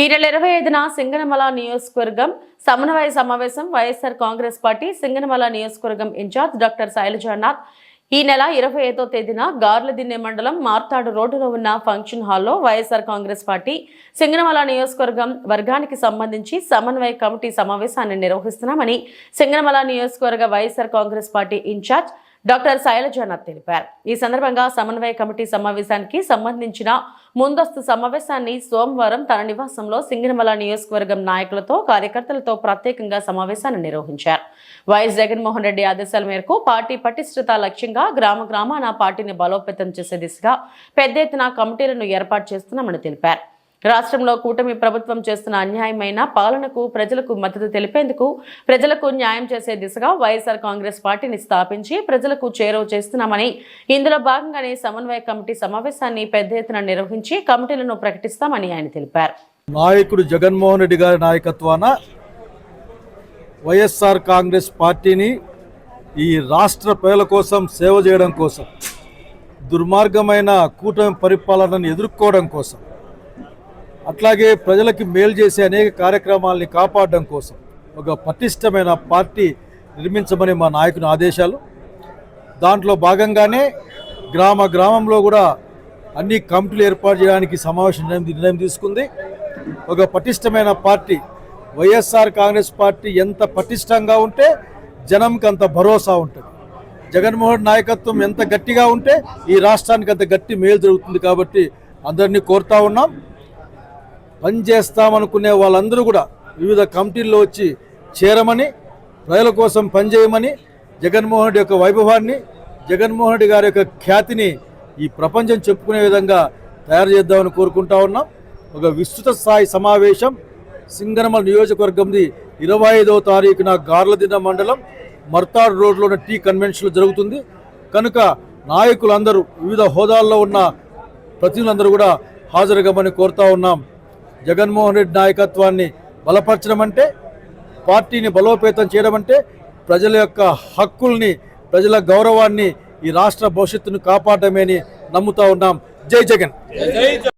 ఈ నెల ఇరవై ఐదున సింగనమల నియోజకవర్గం సమన్వయ సమావేశం వైఎస్ఆర్ కాంగ్రెస్ పార్టీ సింగనమల నియోజకవర్గం ఇన్ఛార్జ్ డాక్టర్ శైలజానాథ్ ఈ నెల ఇరవై ఐదో తేదీన గార్లదిన్నె మండలం మార్తాడు రోడ్డులో ఉన్న ఫంక్షన్ హాల్లో వైఎస్ఆర్ కాంగ్రెస్ పార్టీ సింగనమల నియోజకవర్గం వర్గానికి సంబంధించి సమన్వయ కమిటీ సమావేశాన్ని నిర్వహిస్తున్నామని సింగనమల నియోజకవర్గ YSR Congress party incharge doctor Sailajanath తెలిపారు. ఈ సందర్భంగా సమన్వయ కమిటీ సమావేశానికి సంబంధించిన ముందస్తు సమావేశాన్ని సోమవారం తన నివాసంలో సింగనమల నియోజకవర్గం నాయకులతో కార్యకర్తలతో ప్రత్యేకంగా సమావేశాన్ని నిర్వహించారు. వైఎస్ జగన్మోహన్ రెడ్డి ఆదేశాల మేరకు పార్టీ పటిష్టత లక్ష్యంగా గ్రామ గ్రామాన పార్టీని బలోపేతం చేసే దిశగా పెద్ద ఎత్తున కమిటీలను ఏర్పాటు చేస్తున్నామని తెలిపారు. రాష్ట్రంలో కూటమి ప్రభుత్వం చేస్తున్న అన్యాయమైన పాలనకు ప్రజలకు మద్దతు తెలిపేందుకు ప్రజలకు న్యాయం చేసే దిశగా వైఎస్ఆర్ కాంగ్రెస్ పార్టీని స్థాపించి ప్రజలకు చేరువ చేస్తున్నామని. ఇందులో భాగంగానే సమన్వయ కమిటీ సమావేశాన్ని పెద్ద ఎత్తున నిర్వహించి కమిటీలను ప్రకటిస్తామని ఆయన తెలిపారు. నాయకుడు జగన్మోహన్ రెడ్డి గారి నాయకత్వాన వైఎస్ఆర్ కాంగ్రెస్ పార్టీని ఈ రాష్ట్ర ప్రజల కోసం సేవ చేయడం కోసం దుర్మార్గమైన కూటమి పరిపాలనను ఎదుర్కోవడం కోసం అట్లాగే ప్రజలకి మేలు చేసే అనేక కార్యక్రమాల్ని కాపాడడం కోసం ఒక పటిష్టమైన పార్టీ నిర్మించమని మా నాయకుని ఆదేశాలు. దాంట్లో భాగంగానే గ్రామ గ్రామంలో కూడా అన్ని కమిటీలు ఏర్పాటు చేయడానికి సమావేశం నిర్ణయం నిర్ణయం తీసుకుంది. ఒక పటిష్టమైన పార్టీ వైఎస్ఆర్ కాంగ్రెస్ పార్టీ ఎంత పటిష్టంగా ఉంటే జనంకి అంత భరోసా ఉంటుంది. జగన్మోహన్ నాయకత్వం ఎంత గట్టిగా ఉంటే ఈ రాష్ట్రానికి అంత గట్టి మేలు జరుగుతుంది కాబట్టి అందరినీ కోరుతా ఉన్నాం. పనిచేస్తామనుకునే వాళ్ళందరూ కూడా వివిధ కమిటీల్లో వచ్చి చేరమని ప్రజల కోసం పనిచేయమని జగన్మోహన్ రెడ్డి యొక్క వైభవాన్ని జగన్మోహన్ రెడ్డి గారి యొక్క ఖ్యాతిని ఈ ప్రపంచం చెప్పుకునే విధంగా తయారు చేద్దామని కోరుకుంటా ఉన్నాం. ఒక విస్తృత స్థాయి సమావేశం సింగనమల నియోజకవర్గంది ఇరవై ఐదవ తారీఖున గార్లదిన మండలం మర్తాడ్ రోడ్లో ఉన్న టీ కన్వెన్షన్లో జరుగుతుంది. కనుక నాయకులందరూ వివిధ హోదాల్లో ఉన్న ప్రతినిధులందరూ కూడా హాజరుగమని కోరుతా ఉన్నాం. జగన్మోహన్ రెడ్డి నాయకత్వాన్ని బలపరచడం అంటే పార్టీని బలోపేతం చేయడం అంటే ప్రజల యొక్క హక్కుల్ని ప్రజల గౌరవాన్ని ఈ రాష్ట్ర భవిష్యత్తును కాపాడమేని నమ్ముతా ఉన్నాం. జై జగన్.